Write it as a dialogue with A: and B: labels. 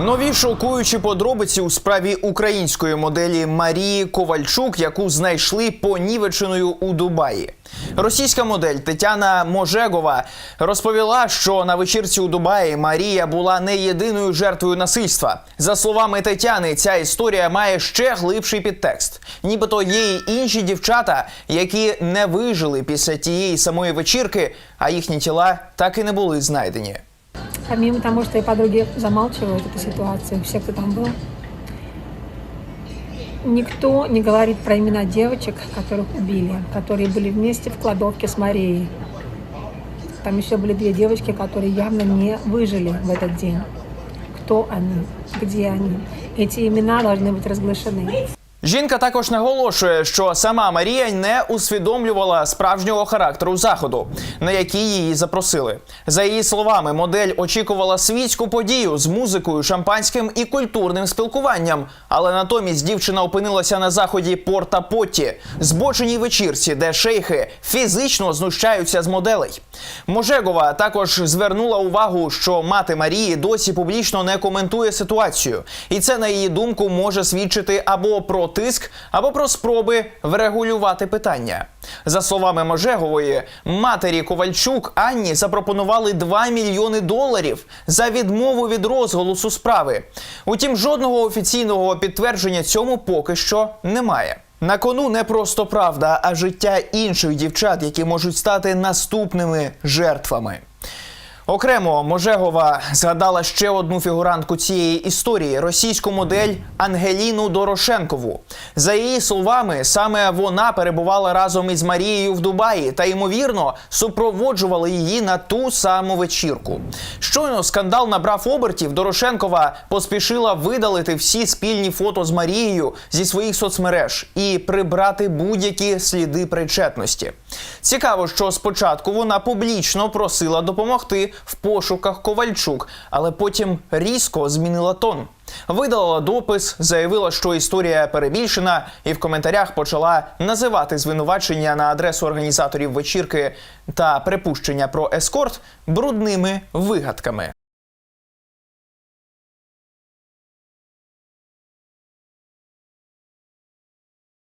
A: Нові шокуючі подробиці у справі української моделі Марії Ковальчук, яку знайшли понівеченою у Дубаї. Російська модель Тетяна Можегова розповіла, що на вечірці у Дубаї Марія була не єдиною жертвою насильства. За словами Тетяни, ця історія має ще глибший підтекст. Нібито є й інші дівчата, які не вижили після тієї самої вечірки, а їхні тіла так і не були знайдені.
B: Помимо того, что и подруги замалчивают эту ситуацию, все, кто там был, никто не говорит про имена девочек, которых убили, которые были вместе в кладовке с Марией. Там еще были две девочки, которые явно не выжили в этот день. Кто они? Где они? Эти имена должны быть разглашены.
A: Жінка також наголошує, що сама Марія не усвідомлювала справжнього характеру заходу, на який її запросили. За її словами, модель очікувала світську подію з музикою, шампанським і культурним спілкуванням. Але натомість дівчина опинилася на заході Порта Потті, збоченій вечірці, де шейхи фізично знущаються з моделей. Можегова також звернула увагу, що мати Марії досі публічно не коментує ситуацію, і це на її думку може свідчити або про тиск, або про спроби врегулювати питання. За словами Можегової, матері Ковальчук Анні запропонували 2 мільйони доларів за відмову від розголосу справи. Утім, жодного офіційного підтвердження цьому поки що немає. На кону не просто правда, а життя інших дівчат, які можуть стати наступними жертвами. Окремо Можегова згадала ще одну фігурантку цієї історії російську модель Ангеліну Дорошенкову. За її словами, саме вона перебувала разом із Марією в Дубаї та ймовірно супроводжувала її на ту саму вечірку. Щойно скандал набрав обертів. Дорошенкова поспішила видалити всі спільні фото з Марією зі своїх соцмереж і прибрати будь-які сліди причетності. Цікаво, що спочатку вона публічно просила допомогти в пошуках Ковальчук, але потім різко змінила тон. Видала допис, заявила, що історія перебільшена, і в коментарях почала називати звинувачення на адресу організаторів вечірки та припущення про ескорт брудними вигадками.